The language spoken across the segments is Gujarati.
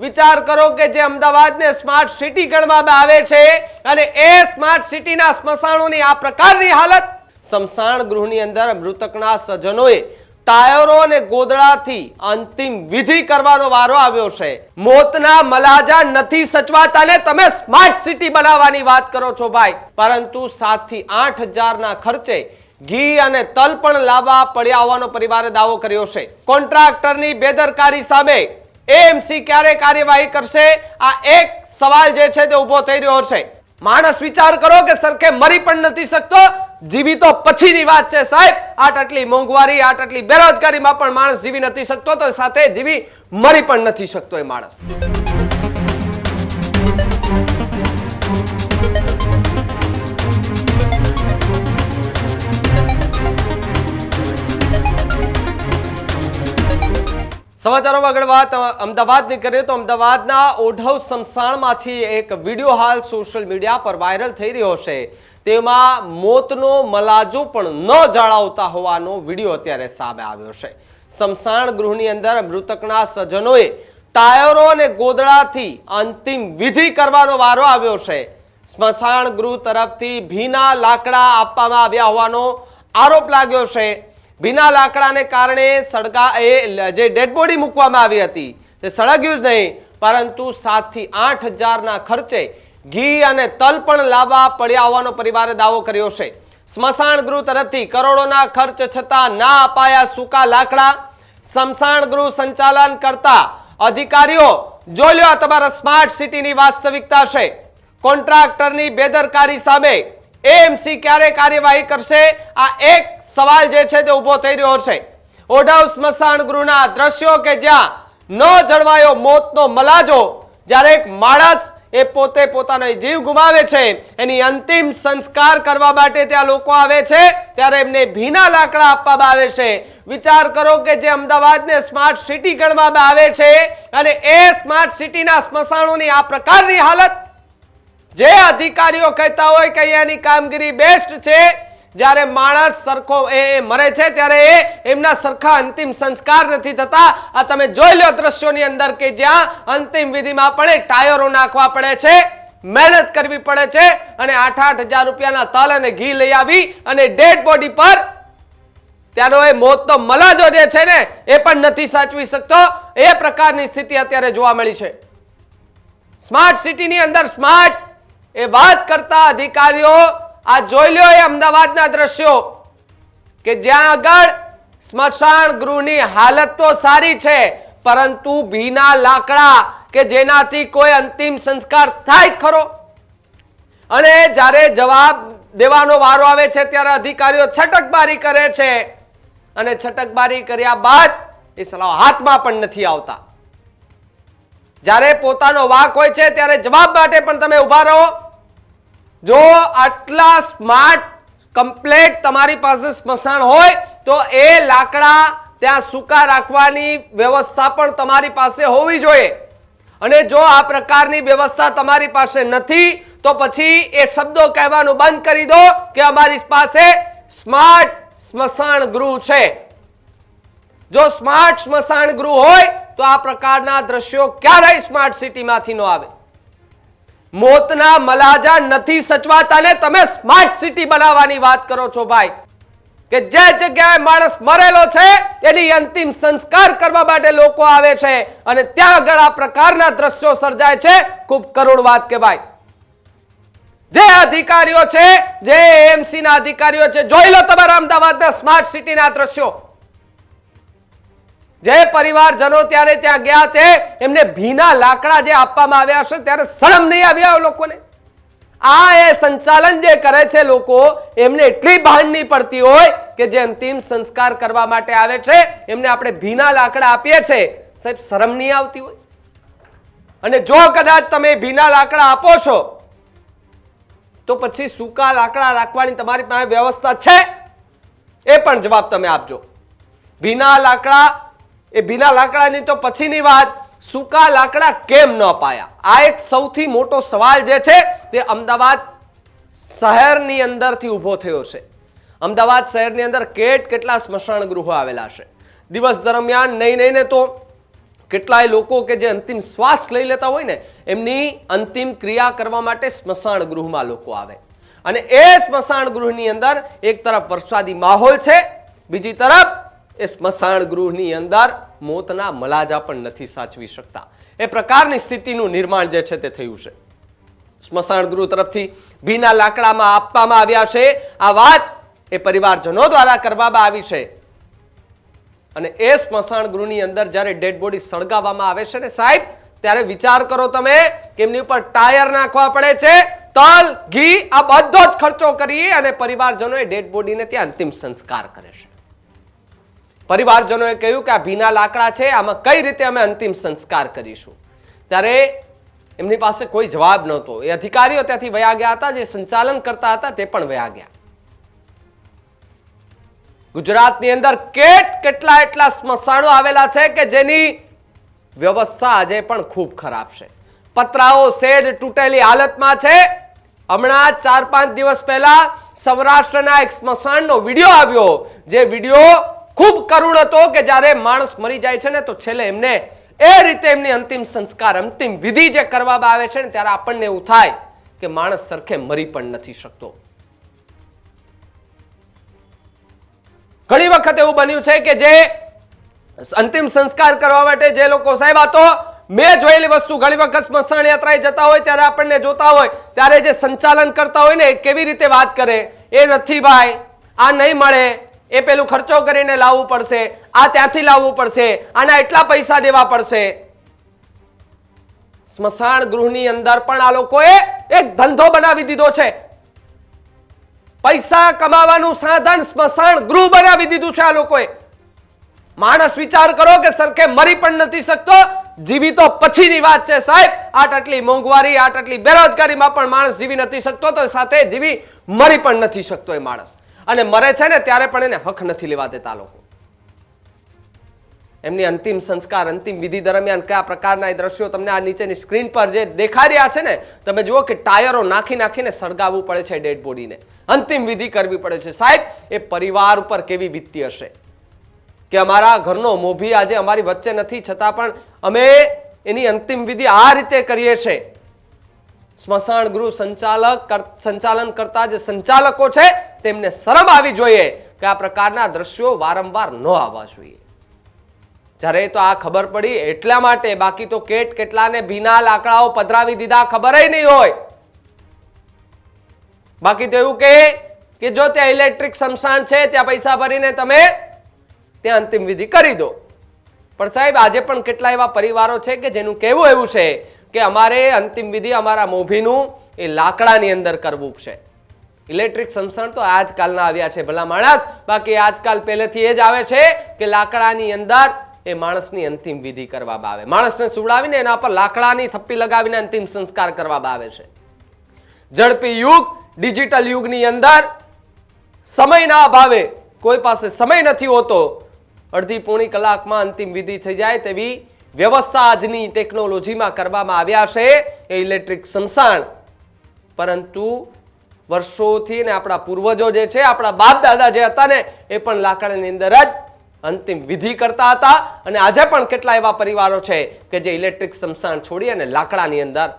વિચાર કરો કે જે અમદાવાદને સ્માર્ટ સિટી ગણવામાં આવે છે અને એ સ્માર્ટ સિટીના સ્મશાનોની આ પ્રકારની હાલત સ્મશાન ગૃહની અંદર મૃતકના સજનોએ ટાયરો અને ગોદડાથી અંતિમ વિધિ કરવાનો વારો આવ્યો છે. મોતના મલાજા નથી સચવાતા ને તમે સ્માર્ટ સિટી બનાવવાની વાત કરો છો ભાઈ. પરંતુ સાતથી આઠ હજારના ખર્ચે ઘી અને તલ પણ લાવવા પડ્યા હોવાનો પરિવારે દાવો કર્યો છે. કોન્ટ્રાક્ટરની બેદરકારી સામે એએમસી ક્યારે કાર્યવાહી કરશે? આ એક સવાલ જે છે તે ઊભો થઈ રહ્યો છે. માણસ વિચાર કરો કે સરખે મરી પણ નથી શકતો, જીવી તો પછીની વાત છે સાહેબ. આટ આટલી મોંઘવારી, આટ આટલી બેરોજગારીમાં પણ માણસ જીવી નથી શકતો, તો સાથે જીવી મરી પણ નથી શકતો એ માણસ. સમાચારોમાં આગળ વાત અમદાવાદની કરીએ તો અમદાવાદના ઓઢવ સ્મશાનમાંથી એક વીડિયો હાલ સોશિયલ મીડિયા પર વાયરલ થઈ રહ્યો છે. તેમાં મોતનો મલાજો પણ ન જાળવતા હોવાનો વીડિયો અત્યારે સામે આવ્યો છે. સ્મશાન ગૃહની અંદર મૃતકના સ્વજનોએ ટાયરો અને ગોદડાથી અંતિમ વિધિ કરવાનો વારો આવ્યો છે. સ્મશાન ગૃહ તરફથી ભીના લાકડા આપવામાં આવ્યા હોવાનો આરોપ લાગ્યો છે. ભીના લાકડાને કારણે સળગા એ જે ડેડ બોડી મૂકવામાં આવી હતી, તે સળગ્યું જ નહીં, પરંતુ સાતથી આઠ હજારના ખર્ચે ઘી અને તલ પણ લાવવા પડ્યા હોવાનો પરિવારે દાવો કર્યો છે. સ્મશાન ગૃહ તરફથી કરોડોના ખર્ચ છતાં ના અપાયા સૂકા લાકડા. સ્મશાન ગૃહ સંચાલન કરતા અધિકારીઓ જોઈ લો તમારા સ્માર્ટ સિટીની વાસ્તવિકતા છે. કોન્ટ્રાક્ટરની બેદરકારી સામે એએમસી ક્યારે કાર્યવાહી કરશે? આ એક સવાલ જે છે તે ઊભો થઈ રહ્યો છે ઓઢવ સ્મશાન ગૃહના દ્રશ્યો કે જ્યાં ન જળવાયો મોતનો મલાજો, જ્યારે એક માણસ એ પોતે પોતાનો જીવ ગુમાવે છે, એની અંતિમ સંસ્કાર કરવા માટે ત્યાં લોકો આવે છે, ત્યારે એમને ભીના લાકડા આપવામાં આવે છે. વિચાર કરો કે જે અમદાવાદને સ્માર્ટ સિટી ગણવામાં આવે છે, અને એ સ્માર્ટ સિટીના સ્મશાનોની આ પ્રકારની હાલત, જે અધિકારીઓ કહેતા હોય કે અહીંયાની કામગીરી બેસ્ટ છે જ્યારે માણસ સરખો એ મરે છે, ત્યારે એ એમના સરખા અંતિમ સંસ્કાર નથી થતા. આ તમે જોઈ લો દ્રશ્યોની અંદર કે જ્યાં અંતિમ વિધિમાં પણ એ ટાયરો નાખવા પડે છે, મહેનત કરવી પડે છે અને આઠ આઠ હજાર રૂપિયાના તલ અને ઘી લઈ આવી અને ડેડ બોડી પર ત્યાંનો એ મોતનો મલાજો જે છે ને, એ પણ નથી સાચવી શકતો. એ પ્રકારની સ્થિતિ અત્યારે જોવા મળી છે. સ્માર્ટ સિટીની અંદર સ્માર્ટ એ વાત કરતા અધિકારીઓ આ જોઈ લ્યો એ અમદાવાદના દ્રશ્યો કે જ્યાં આગળ સ્મશાન ગૃહની હાલત તો સારી છે, પરંતુ ભીના લાકડા કે જેનાથી કોઈ અંતિમ સંસ્કાર થાય ખરો? અને જ્યારે જવાબ દેવાનો વારો આવે છે, ત્યારે અધિકારીઓ છટકબારી કરે છે. અને છટકબારી કર્યા બાદ એ સલાહ હાથમાં પણ નથી આવતા. જ્યારે પોતાનો વાક હોય છે, ત્યારે જવાબ માટે પણ તમે ઊભા રહો. જો આટલા સ્માર્ટ, કમ્પ્લેટ તમારી પાસે સ્મશાન હોય, તો એ લાકડા ત્યાં સૂકા રાખવાની વ્યવસ્થા પણ તમારી પાસે હોવી જોઈએ. અને જો આ પ્રકારની વ્યવસ્થા તમારી પાસે નથી, તો પછી એ શબ્દો કહેવાનું બંધ કરી દો કે અમારી પાસે સ્માર્ટ સ્મશાન ગૃહ છે. જો સ્માર્ટ સ્મશાન ગૃહ હોય, તો આ પ્રકારના દ્રશ્યો ક્યારેય સ્માર્ટ સિટીમાંથી ન આવે. મોતના મલાજા નથી સચવાતા ને તમે સ્માર્ટ સિટી બનાવવાની વાત કરો છો ભાઈ. કે જે જગ્યાએ માણસ મરેલો છે, એની અંતિમ સંસ્કાર કરવા માટે લોકો આવે છે અને ત્યાં આગળ આ પ્રકારના દ્રશ્યો સર્જાય છે. ખૂબ કરુણ વાત કહેવાય. જે અધિકારીઓ છે, જે એમસી ના અધિકારીઓ છે, જોઈ લો તમારા અમદાવાદના સ્માર્ટ સિટીના દ્રશ્યો. જે પરિવારજનો ત્યારે ત્યાં ગયા છે, એમને ભીના લાકડા જે આપવામાં આવ્યા છે, ત્યારે શરમ નહીં આવ્યા લોકોને. આ એ સંચાલન જે કરે છે લોકો, એમને એટલી ભાન પડતી હોય કે જે અંતિમ સંસ્કાર કરવા માટે આવે છે, એમને આપણે ભીના લાકડા આપીએ છીએ સાહેબ, શરમ નહીં આવતી હોય. અને જો કદાચ તમે ભીના લાકડા આપો છો, તો પછી સૂકા લાકડા રાખવાની તમારી પાસે વ્યવસ્થા છે? એ પણ જવાબ તમે આપજો. ભીના લાકડા એ ભીના લાકડાની તો પછીની વાત. સૂકા લાકડા કેમ ન પાયા? આ એક સૌથી મોટો સવાલ જે છે, તે અમદાવાદ શહેરની અંદરથી ઊભો થયો છે. અમદાવાદ શહેરની અંદર કેટ કેટલા સ્મશાન ગૃહો આવેલા છે? દિવસ દરમિયાન નહીં નહીં ને તો કેટલાય લોકો કે જે અંતિમ શ્વાસ લઈ લેતા હોય ને, એમની અંતિમ ક્રિયા કરવા માટે સ્મશાન ગૃહમાં લોકો આવે. અને એ સ્મશાન ગૃહની અંદર એક તરફ વરસાદી માહોલ છે, બીજી તરફ એ સ્મશાન ગૃહની અંદર મોતના મલાજા પણ નથી સાચવી શકતા. એ પ્રકારની સ્થિતિનું નિર્માણ જે છે તે થયું છે. સ્મશાન ગૃહ તરફથી ભીના લાકડામાં આપવામાં આવ્યા છે. આ વાત એ પરિવારજનો દ્વારા કરવામાં આવી છે. અને એ સ્મશાન ગૃહની અંદર જ્યારે ડેડ બોડી સળગાવવામાં આવે છે ને સાહેબ, ત્યારે વિચાર કરો તમે કે એમની ઉપર ટાયર નાખવા પડે છે, તલ, ઘી, આ બધો જ ખર્ચો કરી અને પરિવારજનોએ ડેડ બોડીને ત્યાં અંતિમ સંસ્કાર કરે છે. પરિવારજનોએ કહ્યું કે આ ભીના લાકડા છે, આમાં કઈ રીતે અમે અંતિમ સંસ્કાર કરીશું? ત્યારે એમની પાસે કોઈ જવાબ નહોતો. એ અધિકારીઓ ત્યાંથી વયા ગયા હતા, જે સંચાલન કરતા હતા, તે પણ વયા ગયા. ગુજરાતની અંદર કેટ કેટલા એટલા સ્મશાનો આવેલા છે કે જેની વ્યવસ્થા આજે પણ ખૂબ ખરાબ છે. પતરાઓ શેડ તૂટેલી હાલતમાં છે. હમણાં ચાર પાંચ દિવસ પહેલા સૌરાષ્ટ્રના એક સ્મશાનનો વીડિયો આવ્યો, જે વીડિયો ખૂબ કરુણ હતો કે જ્યારે માણસ મરી જાય છે ને, તો છેલ્લે એમને એ રીતે એમની અંતિમ સંસ્કાર, અંતિમ વિધિ જે કરવામાં આવે છે ને, ત્યારે આપણને એવું થાય કે માણસ સરખે મરી પણ નથી શકતો. ઘણી વખત એવું બન્યું છે કે જે અંતિમ સંસ્કાર કરવા માટે જે લોકો સાહેબ, આ તો મેં જોયેલી વસ્તુ, ઘણી વખત સ્મશાન યાત્રાએ જતા હોય, ત્યારે આપણને જોતા હોય, ત્યારે જે સંચાલન કરતા હોય ને કેવી રીતે વાત કરે? એ નથી ભાઈ, આ નહીં મળે. એ પેલું ખર્ચો કરીને લાવવું પડશે, આ ત્યાંથી લાવવું પડશે, આના એટલા પૈસા દેવા પડશે. સ્મશાન ગૃહની અંદર પણ આ લોકોએ એક ધંધો બનાવી દીધો છે. પૈસા કમાવાનું સાધન સ્મશાન ગૃહ બનાવી દીધું છે આ લોકોએ. માણસ વિચાર કરો કે સરખે મરી પણ નથી શકતો જીવી તો પછીની વાત છે સાહેબ. આટ આટલી મોંઘવારી, આટ આટલી બેરોજગારીમાં પણ માણસ જીવી નથી શકતો, તો સાથે જીવી મરી પણ નથી શકતો એ માણસ. અને મરે છે ને, ત્યારે પણ એને હક નથી લેવા દેતા લોકો. એમની અંતિમ સંસ્કાર, અંતિમ વિધિ દરમિયાન કયા પ્રકારના એ દ્રશ્યો તમને આ નીચેની સ્ક્રીન પર જે દેખાઈ રહ્યા છે ને, તમે જુઓ કે ટાયરો નાખી નાખીને સળગાવવું પડે છે ડેડ બોડીને. અંતિમ વિધિ કરવી પડે છે. સાહેબ, એ પરિવાર ઉપર કેવી વીતતી હશે? કે અમારા ઘરનો મોભી આજે અમારી વચ્ચે નથી, છતાં પણ અમે એની અંતિમ વિધિ આ રીતે કરીએ છીએ સ્મશાન ગૃહ સંચાલક સંચાલન કરતા જે સંચાલકો છે તેમને શરમ આવી જોઈએ કે આ પ્રકારના દ્રશ્યો વારંવાર ન આવવા જોઈએ. જ્યારે તો આ ખબર પડી એટલા માટે બાકી તો કેટ કેટલાને ભીના લાકડાઓ પધરાવી દીધા ખબર નહીં હોય. બાકી તો એવું કે જો ત્યાં ઇલેક્ટ્રિક શમશાન છે, ત્યાં પૈસા ભરીને તમે ત્યાં અંતિમ વિધિ કરી દો. પણ સાહેબ, આજે પણ કેટલા એવા પરિવારો છે કે જેનું કહેવું એવું છે કે અમારે અંતિમ વિધિ અમારા મોભીનું એ લાકડાની અંદર કરવું છે. ઇલેક્ટ્રિક સમસણ તો આજકાલના આવ્યા છે ભલા માણસ. બાકી આજકાલ પહેલેથી એ જ આવે છે કે લાકડાની અંદર એ માણસની અંતિમ વિધિ કરવામાં આવે. માણસને સુવડાવીને એના પર લાકડાની થપ્પી લગાવીને અંતિમ સંસ્કાર કરવામાં આવે છે. ઝડપી યુગ, ડિજિટલ યુગની અંદર સમયના અભાવે કોઈ પાસે સમય નથી હોતો, અડધી પોણી કલાકમાં અંતિમ વિધિ થઈ જાય તેવી વ્યવસ્થા આજની ટેકનોલોજીમાં કરવામાં આવ્યા છે. એ ઇલેક્ટ્રિક સમસાણ. પરંતુ વર્ષોથી ને આપણા પૂર્વજો જે છે, આપણા બાપ દાદા જે હતા ને, એ પણ લાકડાની અંદર જ અંતિમ વિધિ કરતા હતા. અને આજે પણ કેટલા એવા પરિવારો છે કે જે ઇલેક્ટ્રિક સમસાન છોડી અને લાકડાની અંદર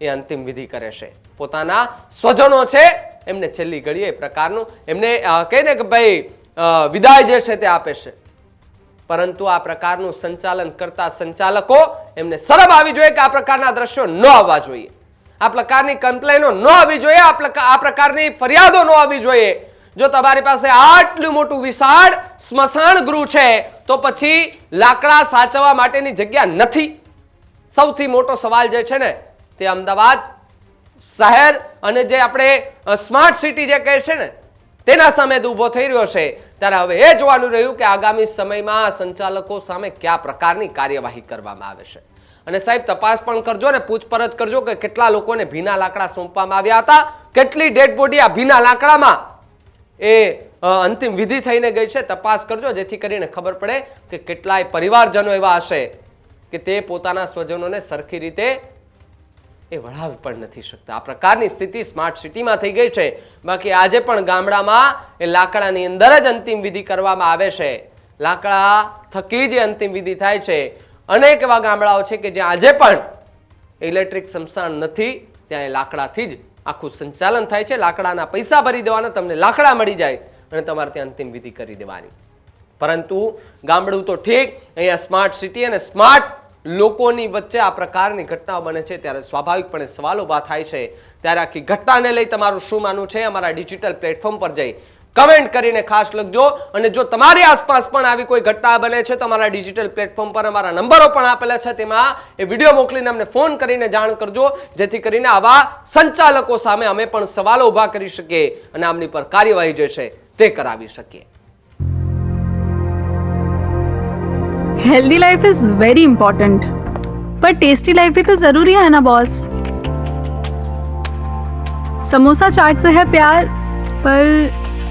એ અંતિમ વિધિ કરે છે. પોતાના સ્વજનો છે, એમને છેલ્લી ઘડીએ એ પ્રકારનું, એમને કહે ને કે ભાઈ વિદાય જે છે તે આપે છે. પરંતુ આ પ્રકારનું સંચાલન કરતા સંચાલકો એમને શરમ આવી જોઈએ કે આ પ્રકારના દ્રશ્યો ન આવવા જોઈએ. આ પ્રકારની કમ્પ્લેનો ન આવવી જોઈએ, આ પ્રકા- આ પ્રકારની ફરિયાદો ન આવવી જોઈએ. જો તમારી પાસે આટલું મોટું વિશાળ સ્મશાન ગૃહ છે, તો પછી લાકડા સાચવવા માટેની જગ્યા નથી. સૌથી મોટો સવાલ જે છે ને, તે અમદાવાદ શહેર અને જે આપણે સ્માર્ટ સિટી જે કહે છે ને, તેના સામે ઊભો થઈ રહ્યો છે. ત્યારે હવે એ જોવાનું રહ્યું કે આગામી સમયમાં સંચાલકો સામે કયા પ્રકારની કાર્યવાહી કરવામાં આવે છે. અને સાહેબ, તપાસ પણ કરજો ને, પૂછપરછ કરજો કે કેટલા લોકોને ભીના લાકડા સોંપવામાં આવ્યા હતા, કેટલી ડેડ બોડી આ ભીના લાકડામાં એ અંતિમ વિધિ થઈને ગઈ છે. તપાસ કરજો, જેથી કરીને ખબર પડે કે કેટલાય પરિવારજનો એવા હશે કે તે પોતાના સ્વજનોને સરખી રીતે એ વળાવી પણ નથી શકતા. આ પ્રકારની સ્થિતિ સ્માર્ટ સિટીમાં થઈ ગઈ છે. બાકી આજે પણ ગામડામાં એ લાકડાની અંદર જ અંતિમ વિધિ કરવામાં આવે છે. લાકડા થકી જ અંતિમ વિધિ થાય છે. અનેક એવા ગામડાઓ છે કે જ્યાં આજે પણ ઇલેક્ટ્રિક સંસ્થાન નથી, ત્યાં એ લાકડાથી જ આખું સંચાલન થાય છે. લાકડાના પૈસા ભરી દેવાના, તમને લાકડા મળી જાય અને તમારે ત્યાં અંતિમ વિધિ કરી દેવાની. પરંતુ ગામડું તો ઠીક, અહીંયા સ્માર્ટ સિટી અને સ્માર્ટ લોકોની વચ્ચે આ પ્રકારની ઘટનાઓ બને છે. ત્યારે સ્વાભાવિકપણે સવાલ ઊભા થાય છે. ત્યારે આખી ઘટનાને લઈ તમારું શું માનવું છે? અમારા ડિજિટલ પ્લેટફોર્મ પર જઈ કમેન્ટ કરીને ખાસ લખજો અને જો તમારી આસપાસ પણ આવી કોઈ ઘટના બને છે તો અમારા ડિજિટલ પ્લેટફોર્મ પર અમારા નંબરો પણ આપેલા છે તેમાં એ વિડીયો મોકલીને અમને ફોન કરીને જાણ કરજો જેથી કરીને આવા સંચાલકો સામે અમે પણ સવાલો ઊભા કરી શકીએ અને આમની પર કાર્યવાહી જે છે તે કરાવી શકીએ healthy life is very important पर टेस्टी लाइफ भी तो जरूरी है ना बॉस समोसा चाट से है प्यार पर